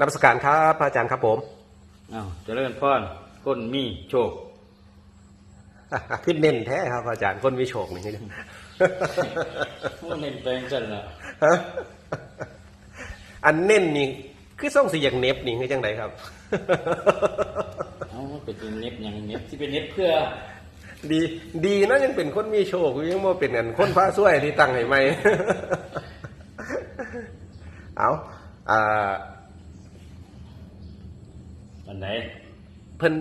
นมัสการครับพระอาจารย์ครับผมอ้าวเจริญพรก้นมีโชคขึ้นเน้นแท้ครับพระอาจารย์คนมีโชคนี่โอ้เน้นแปลงจันละฮะอันเน้นนี่คือส่งสีอย่างเน็บนี่คือจังไดครับเอ้ามันเป็นเน็บอย่างเน็บที่เป็นเน็บเพื่อ ดีดีนะยังเป็นคนมีโชคอยู่ยังบ่เป็นอันคนฟ้าช่วยที่ตั้งให้ใหม่เอาอ่า อันไหนเพิ่น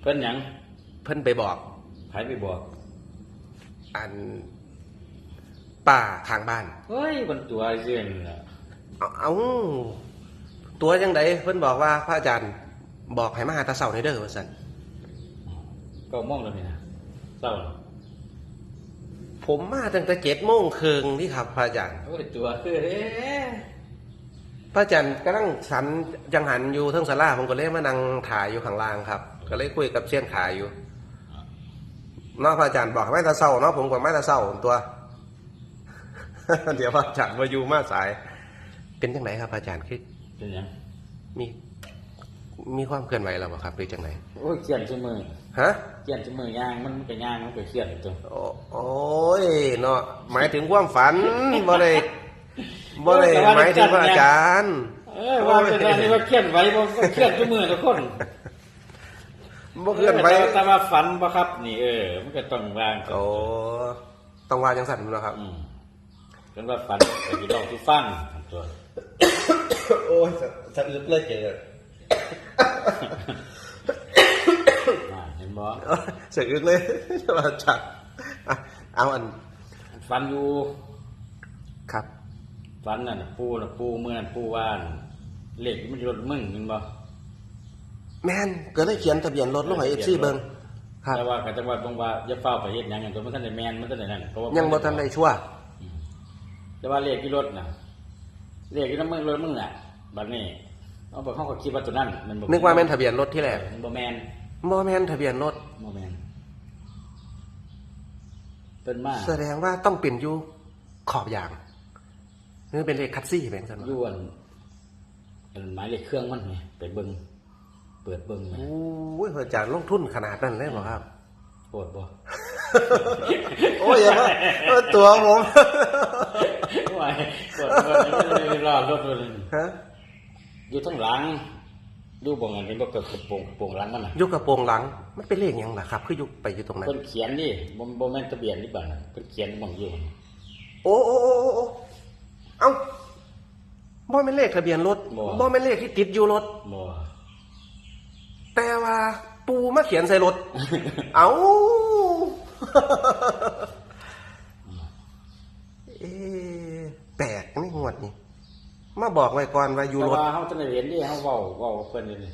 เพิ่นหยังเพิ่นไปบอก ไผไปบอกอันป้าข้างบ้าน เฮ้ยมันตัวเสื่อนล่ะเอาเอาตัวจังไดเพิ่นบอกว่าพระอาจารย์บอกให้มาหาตาเสาในเด้อว่าซั่นก็มองแล้วนี่นะเศร้าล่ะผมมาตั้งแต่เจ็ดโมงครึ่งนี่ครับพระอาจารย์โอ้ยตัวคือเอ๊ะ พระอาจารย์กำลังสันจังหันอยู่เทั้งศาลาผมก็เลยมานั่งถ่ายอยู่ข้างล่างครับ ก็เลยคุยกับเชี่ยนขายอยู่เนอกพระอาจารย์บอกให้มาตาเศร้าเนาะผมก็มาตาเศร้าตัว เดี๋ยวพระอาจารย์มาอยู่มาสาย เป็นจังไหนครับพระอาจารย์คือเป็นหยังมี มีความเคลื่อนไหวแล้วบ่ครับหรือจังไหนโอ้ยเขียนชั่วมือฮะ เขียนชั่วมือย่างมันก็ย่างมันก็เขียนตัวโอ้โอ้ยเนาะหมายถึงความฝันบ่ได้ บ่ได้หมายถึงพระอาจารย์ เอ้ยว่าเป็นอันนี้ว่าเขียนไว้บ่บ่เขียนชั่วมือทุกคนบ่เคลื่อนไหวแต่แต่ว่าฝันบ่ครับ นี่เออ มันก็ต้องวางก่อนโอ้ต้องว่าจังสั่นเนาะครับอืมเป็นว่าฝันแต่ที่ลองที่ฟังตัวโอ้ยสะอึกเลยเจออ่าเห็นบ่สะอึกเลยว่าจัดอะเอาอันฝันอยู่ครับ ฝันนั่นน่ะปูน่ะปูเมื่อนั้นปูว่านเลขมันรถมึงเห็นบ่แม่นก็เลยเขียนทะเบียนรถลงให้ FC เบิ่งครับ แต่ว่าก็จังหวัดตรงว่าอย่าเฝ้าไปเฮ็ดหยังอย่างตัวมันทันได้แม่นมันทันได้นั่นเพราะว่ายังบ่ทันได้ชั่วแต่ว่าเลขที่รถน่ะเลขที่น้ำมึงรถมึงน่ะบัดนี้เอาบอกเขาก็คิดว่าตัวนั้นมันบ่นึกว่าแม่นทะเบียนรถที่แรกมันบ่แม่นบ่แม่นทะเบียนรถ บ่แม่นเป็นมาแสดงว่าต้องเป็นอยู่ขอบยาง นี่เป็นเลขคัดซี่แม่นซั่นอยู่อันอันหมายเลขเครื่องมันไงไปเบิ่งเปิดเบิ่งไงโอ้ยพระอาจารย์ลงทุนขนาดนั้นเลยบ่ครับโปวดบ่โอ้ยอย่ามาเออตัวผมไหวปวดบ่ไม่ได้รอดรถเลยฮะอยู่ทั้งหลังดูบ่งอันเห็นบ่กับกระโปรงกระโปรงหลังมันน่ะอยุกกระโปรงหลัง มันเป็นเลขหยังล่ะครับ คืออยุกไปอยู่ตรงนั้นเพิ่นเขียนนี่บ่บ่แม่นทะเบียนนี่บ่น่ะเพิ่นเขียนบ่งอยู่โอ้โอ้โอ้โอ้โอ้ เอ้าบ่เป็นเลขทะเบียนรถบ่เป็นเลขที่ติดอยู่รถ บ่แต่ว่าปูมาเขียนใส่รถ เอ้าเอ๊ะแปลกนี่งวดนี้มาบอกไว้ก่อนว่าอยู่แต่รถ ว่าเฮาจะได้เห็นนี่เฮาเว้าเว้ากับเพิ่นอยู่นี่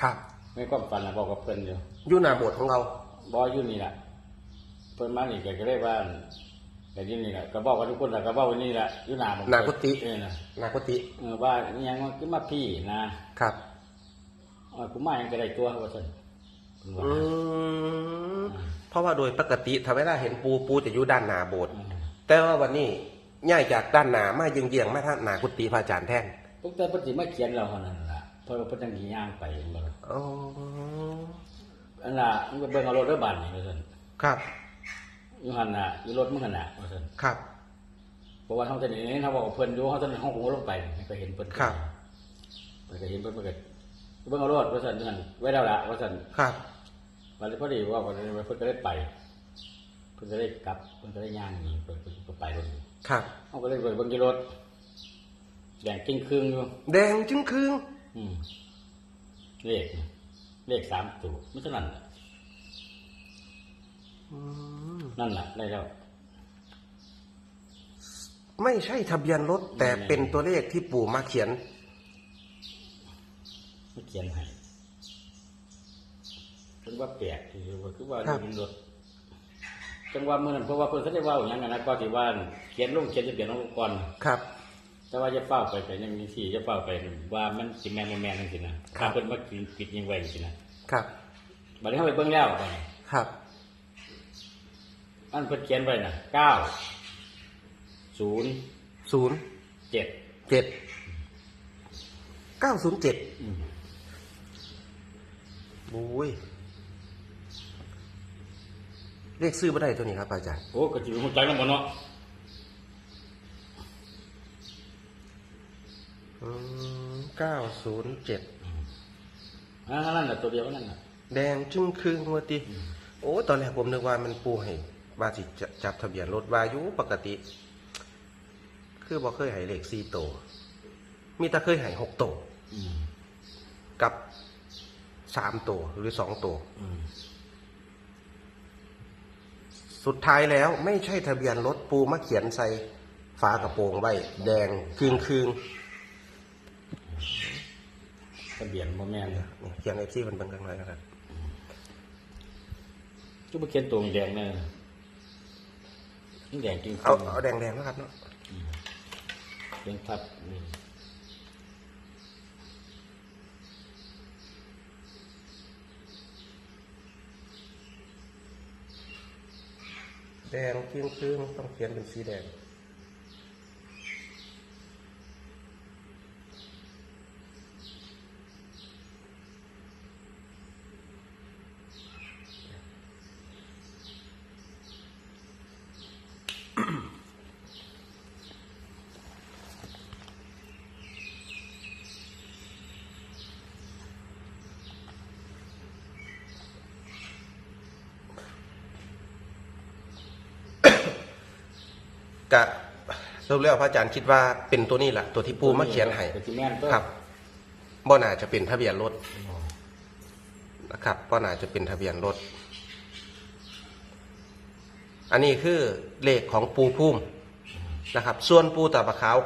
ครับ ในความฝันน่ะเว้ากับเพิ่นอยู่อยู่หน้าโบสถ์ของเราบ่อยู่นี่ล่ะเพิ่นมานี่ก็ก็เลยว่า ก็อยู่นี่ล่ะก็บอกกับทุกคนล่ะก็เว้าอยู่นี่ล่ะอยู่หน้าผมหน้ากุฏิเออน่ะหน้ากุฏิเออว่าอิหยังว่าคือมาพี่นะครับ เออกูมาหยังก็ได้ตัวว่าซั่นเพิ่นว่าอืมเพราะว่าโดยปกติถ้าเวลาเห็นปูปูจะอยู่ด้านหน้าโบสถ์อืมแต่ว่าวันนี้ย้ายจากด้านหน้ามาเยียงๆมาทางหน้ากุฏิพระอาจารย์แท่นพวกแต่เพิ่นสิมาเขียนเราเท่านั้นล่ะเพราะว่าเพิ่นจังสิย่างไปเห็นบ่ล่ะอ๋ออันน่ะมึงไปเบิ่งเอารถเด้อบ้านนี่ว่าซั่นครับ อยู่หั่นน่ะอยู่รถมึงหั่นน่ะว่าซั่นครับ เพราะว่าเฮาจะนี่เฮาบอกกับเพิ่นอยู่เฮาจะนี่เฮาคงบ่ลงไปก็เห็นเพิ่นครับเพิ่นก็เห็นเพิ่นเพิ่นก็เบิ่งเอารถว่าซั่นอยู่หั่นไว้แล้วล่ะว่าซั่นครับวันนี้พอดีว่าวันนี้เพิ่นก็ได้ไปเพิ่นก็ได้กลับเพิ่นก็ได้ย่างหนีเพิ่นเพิ่นก็ไปรถครับเฮาก็เลยไปเบิ่งที่รถแดงกิ้งครึ่งอยู่ แดงจึงคืงอืมเลข เลขสามตัวไม่เท่านั้นน่ะอืม นั่นแหละได้แล้ว ไม่ใช่ทะเบียนรถ แต่เป็นตัวเลขที่ปู่มาเขียนไม่เขียนให้ถึงว่าแปลกที่ว่าคือว่าครับเป็นรถจังว่ามื้อนั้นเพราะว่าเพิ่นเขาได้เว้าหยังกันนะก็สิว่าเขียนลงเขียนทะเบียนลงก่อนครับ แต่ว่าจะเฝ้าไปไปยังมีสี่จะเฝ้าไปว่ามันสิแม่นบ่แม่นจังซี่นะถ้าเพิ่นมากินปิดยังไว้จังซี่นะครับบัดนี้เฮาไปเบิ่งแล้วไปครับ อันเพิ่นเขียนไว้น่ะเก้าศูนย์ศูนย์เจ็ดเจ็ดเก้าศูนย์เจ็ดอืมบุ้ยเลขซื้อไม่ได้ตัวนี้ครับอาจารย์โอ้ก็จิเป็นคนใจแล้วหมดเนาะเก้าศูนย์เจ็ดอ่านั่นแหละตัวเดียวนั่นน่ะแดงจึ้งครึ่งวัติโอ้ตอนแรกผมนึกว่ามันปูให้ ว่าสิจะจับทะเบียนรถวาอยุปกติ คือบ่เคยให้เลขสี่โตวมีแต่เคยให้หกโตวอืมกับสามตัวหรือสองตัวอืมสุดท้ายแล้วไม่ใช่ทะเบียนรถปูมาเขียนใส่ฝากระโปรงไว้แดงคืงคืงทะเบียนบ่แม่นๆนี่เขียนไอซี่มันเป็นกันไรนะครับจุบเขียนตัวแดงแน่นี่ แดงจริงเอาเอาแดงๆนะครับเนาะเป็นทับนี่แดงคืงคืงๆต้องเขียนเป็นสีแดง กะ สรุปแล้วพระอาจารย์คิดว่าเป็นตัวนี้แหละตัวที่ปูมาเขียนให้เป็นที่แม่นตัวครับบ่น่าจะเป็นทะเบียนรถนะครับบ่น่าจะเป็นทะเบียนรถ อันนี้คือเลขของปูพุ่มนะครับ ส่วนปูตาปะขาว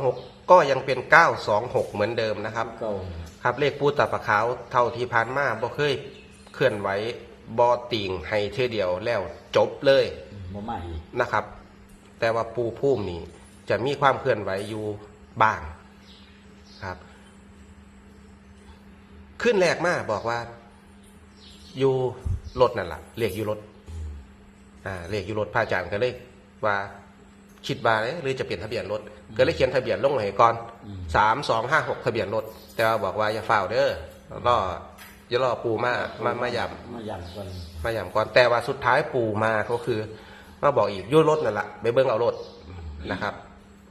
926ก็ยังเป็น926เหมือนเดิมนะครับ เก่าครับเลขปูตาปะขาวเท่าที่ผ่านมาบ่เคยเคลื่อนไหวบ่ติ่งให้เท่อเดียวแล้วจบเลยบ่มาอีกนะครับ แต่ว่าปูพุ่มนี่ จะมีความเคลื่อนไหวอยู่บ้างครับ ขึ้นแรกมาบอกว่า อยู่รถนั่นแหละเรียกอยู่รถอ่าเรียกอยู่รถพระอาจารย์ก็เลยว่าคิดว่าเอ๊ะหรือจะเปลี่ยนทะเบียนรถก็เลยเขียนทะเบียนลงให้ก่อนสามสองห้าหกทะเบียนรถแต่ว่าบอกว่าอย่าฝ่าวเด้อรออย่ารอปูมามามาย่ำมาย่ำก่อนมาอย่างก่อนแต่ว่าสุดท้ายปู่มาก็คือ มาบอกอีกอยุ่รถนั่นแหละไปเบิ้งเอารถนะครับ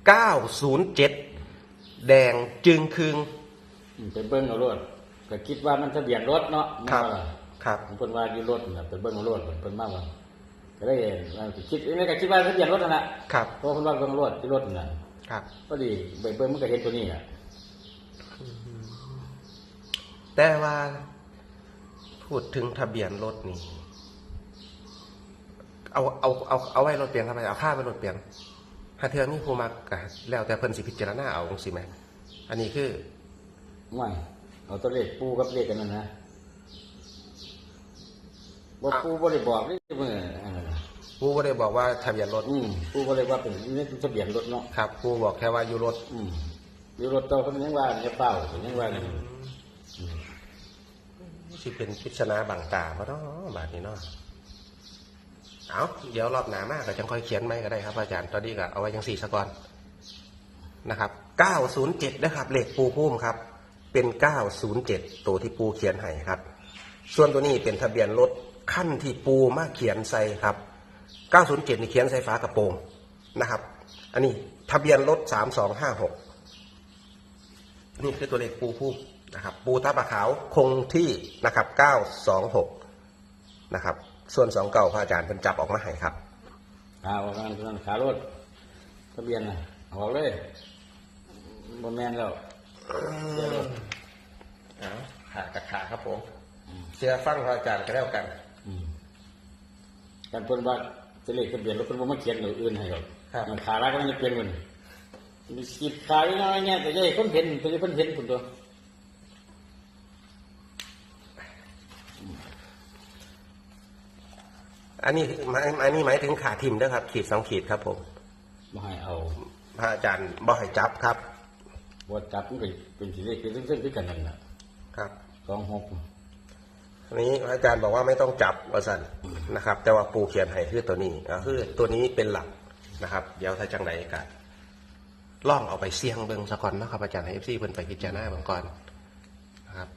907 แดงจึงคืงอืมไปเบิ้งเอารถก็คิดว่ามันทะเบียนรถเนาะครับแม่นว่าครับ ผมเพิ่นว่าอยู่รถน่ะไปเบิ้งเอารถเพิ่นมาว่าก็เลยว่าคิดนี่ก็คิดว่าทะเบียนรถนั่นแหละครับ เพราะเพิ่นว่าเบิ้งรถที่รถนั่นน่ะครับพอดีไปเบิ้งมันก็เห็นตัวนี้อะแต่ว่าพูดถึงทะเบียนรถนี่ เอาเอาเอาเอาไว้รถเปลี่ยนทำไมเอาค่าไปรถเปลี่ยน ถ้าเธอมีผู้มากกะแล้วแต่เพิ่นสิพิจารณาเอาจังสิไหมอันนี้คือไม่เอาตัวเลขปูกับเลขกันนั่นนะบ่ปูบ่ได้บอกนี่เมื่ออันนั้นน่ะผู้ก็ได้บอกว่าทะเบียนรถอืมปูบ่ได้ว่าเป็นนี่ทะเบียนรถเนาะครับผู้บอกแค่ว่าอยู่รถอืมอยู่รถเจ้าเพิ่นยังว่าจะเป้าเพิ่นยังว่านี่ที่เป็นพิจารณาบางตาเพราะเนาะบาทนี้เนาะ เอาเดี๋ยวรอบหนามากก็จังค่อยเขียนไหมก็ได้ครับอาจารย์ตอนนี้ก็เอาไว้ยังสี่สกอนนะครับ907นะครับเลขปูพุ่มครับ เป็น907ตัวที่ปูเขียนให้ครับ ส่วนตัวนี้เป็นทะเบียนรถขั้นที่ปูมาเขียนใส่ครับ907นี่เขียนใส่ฟ้ากระโปรงนะครับ อันนี้ทะเบียนรถ3256นี่คือตัวเลขปูพุ่มนะครับ ปูตาปะขาวคงที่นะครับ926นะครับ ส่วนสองเก่าพระอาจารย์เป็นจับออกมาให้ครับขาออกนั่นนั่นขารถทะเบียนน่ะเอาออกเลยบ่แม่นแล้วเสียรถเอาขากับขาครับผมเชื่อฟังพระอาจารย์ก็แล้วกันอืมการเพิ่นว่าจะเลขทะเบียนรถเพิ่นบ่มาเขียนหรืออื่นให้หรอกครับมันขาลากก็มันจะเปลี่ยนมันมีขีดขาอยู่น้อยเนี่ยแต่จะให้คนเห็นแต่จะเพิ่นเห็นพุ่นตัว อันนี้หมายอันนี้หมายถึงขาทิมด้วยครับ ขีดสองขีดครับผมบ่ให้เอาพระอาจารย์บ่ให้จับครับบ่จับมันก็เป็นสิเลขเป็นเส้นๆคือกันนั่นน่ะครับ26อันนี้พระอาจารย์บอกว่าไม่ต้องจับว่าสันนะครับ แต่ว่าปูเขียนให้คือตัวนี้ก็คือตัวนี้เป็นหลักนะครับ เดี๋ยวถ้าจังใดกันล่องเอาไปเสี่ยงเบิ่งซะก่อนเนาะครับอาจารย์ให้ FC เพิ่นไปพิจารณาเบิ่งก่อนนะครับ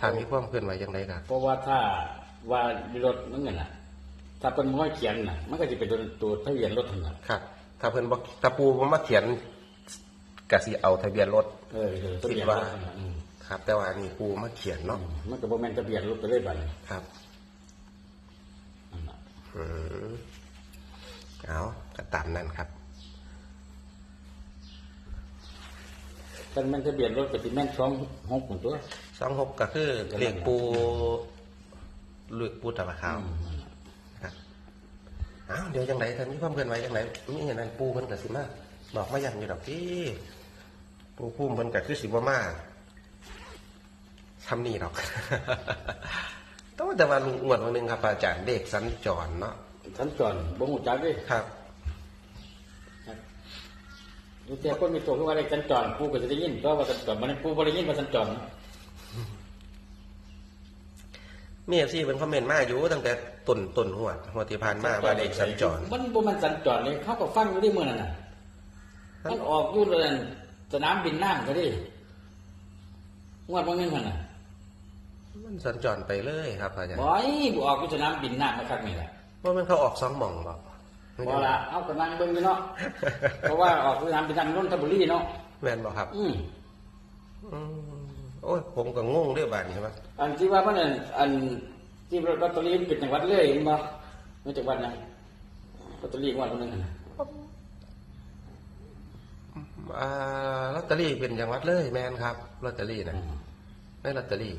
ถ้ามีความเคลื่อนไหวอย่างไรก็เพราะว่าถ้า ว่ามีรถนั่นไงน่ะ ถ้าเป็นม้อยเขียนน่ะ มันก็จะเป็นตัวตัวทะเบียนรถทั้งนั้นครับ ถ้าเพิ่นบอกถ้าปูผมมาเขียนก็สิเอาทะเบียนรถ เออเออทะเบียนรถทั้งนั้นอืมครับ แต่ว่านี่ปูมาเขียนเนาะมันก็บ่แม่นทะเบียนรถไปเลยบัดนี้ครับ นั่นน่ะอืมเอาก็ตามนั้นครับ เป็นแม่นทะเบียนรถก็สิแม่นสองหกเหมือนตัว สองหกก็คือเลขปูเลขปูตะบะขาวอืมนั่นน่ะครับอ้าวเดี๋ยวจังไหนถ้ามีความเคลื่อนไหวจังไหนมีอย่างนั้นปูเพิ่นก็สิมาบอกมาอย่างอยู่ดอกที่ปูพุ่มเพิ่นก็คือสิบ่มาทำนี่ดอกแต่ว่าแต่ว่าลุงอ้วนวันหนึงครับอาจารย์เด็กสัญจรเนาะสัญจรบ่ฮู้จักเด้ครับรู้แต่คนมีตัวคือว่าอะไรสัญจรผู้ก็จะได้ยินก็ว่าสัญจรมันผู้บ่ได้ยินว่าสัญจร มีเอฟซีเป็นคอมเมนต์มาอยู่ตั้งแต่ต้นต้นหัวดหัวที่ผ่านมาว่าเด็กสัญจร มันบ่มันสัญจรเลยเขาก็ฟังอยู่ที่มื้อนั้นน่ะมันออกอยู่เลยนั่นสนามบินน้ำก็ดิงวดบางนึงหั่นน่ะมันสัญจรไปเลยครับอาจารย์บ่อยบ่ออกอยู่สนามบินน้ำนะครับนี่แหละว่ามันเขาออกสองหม่องบอกบ่ละเอาก็นั่งเบิ่งอยู่เนาะเพราะว่าออกสนามบินน้ำนนทบุรีเนาะแม่นบอกครับ อืมอืมโอ้ยผมก็งงด้วยบาดนี้ใช่ไหมอันที่ว่ามันอันอันที่ลอตเตอรี่มันเป็นจังหวัดเลยเห็นบ่ไม่จังหวัดนะลอตเตอรี่งวดบางนึงหั่นน่ะอ่าลอตเตอรี่เป็นจังหวัดเลยแมนครับลอตเตอรี่นะไม่ลอตเตอรี่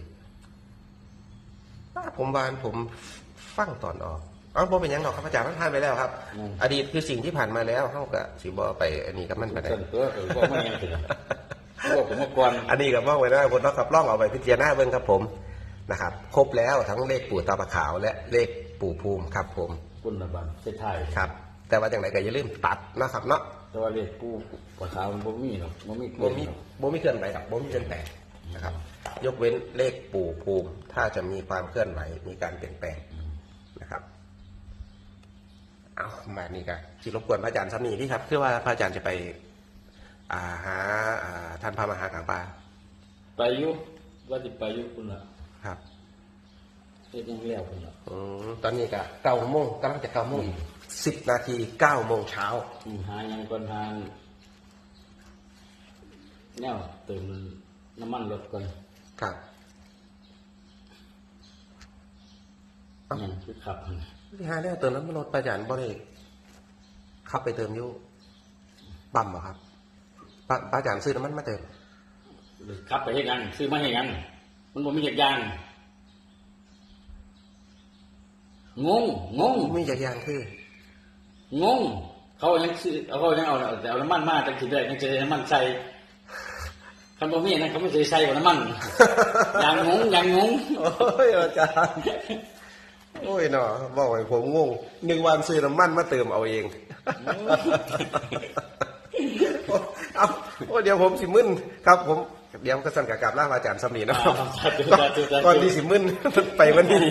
อ่าผมวานผมฟังตอนออกเอาผมเป็นหยังดอกครับอาจารย์มันผ่านไปแล้วครับ อดีตคือสิ่งที่ผ่านมาแล้วเขาก็สิบอไปอันนี้กับมันไปได้ส่วนตัวก็ บ่มายังสิบอกผมมาก่อนอันนี้กับมองไว้ได้คนต้องขับล่องเอาไปพิจารณาเบิ่งครับผมนะครับ ครบแล้วทั้งเลขปู่ตาปะขาวและเลขปู่ภูมิครับผมคุณระบังเส้นไทยครับ แต่ว่าอย่างไรก็อย่าลืมตัดนะครับเนาะแต่ว่าเรียกปูปลาขาวมันบ่มีหรอกบ่มีบ่มีบ่มีเคลื่อนไหวครับบ่มีเคลื่อนไหวนะครับ ยกเว้นเลขปู่ภูมิ ถ้าจะมีความเคลื่อนไหวมีการเปลี่ยนแปลงนะครับเอามานี่กันที่รบกวนพระอาจารย์สำนีที่ครับ คือว่าพระอาจารย์จะไป อ่าหาอ่าท่านพระมหากลางปาไปอยู่ว่าสิไปอยู่คุณล่ะครับเฮ็ดยังแล้วคุณล่ะอืมตอนนี้ก็เก้าโมงกำลังจะเก้าโมงอีกสิบนาทีเก้าโมงเช้าอืมหายังก่อนทางแนวเติมน้ำมันรถก่อนครับยังคือขับหั่นน่ะที่หาแล้วเติมน้ำมันรถพระอาจารย์บ่ได้ขับไปเติมอยู่ปั๊มเหรอครับ พระพระอาจารย์ซื้อน้ำมันมาเติมหรือขับไปเฮ็ดหยังซื้อมาเฮ็ดหยังมันบ่มีจักรยานงงงงมีจักรยานคืองงเขายังซื้อเขายังเอาแต่เอาน้ำมันมาจังสิได้ยังจะได้น้ำมันใส่คันบ่มีนั่นเขาไม่เคยใส่กับน้ำมันอย่างงงอย่างงงโอ้ยอาจารย์โอ้ยเนาะบอกให้ผมงงหนึ่งวันซื้อน้ำมันมาเติมเอาเองเอา โอ้เดี๋ยวผมสิมึนครับผมเดี๋ยวก็สั่นกับกลับล่าพระอาจารย์สำนีเนาะอ่าสาธุสาธุสาธุก่อนที่สิมึนไปวันนี้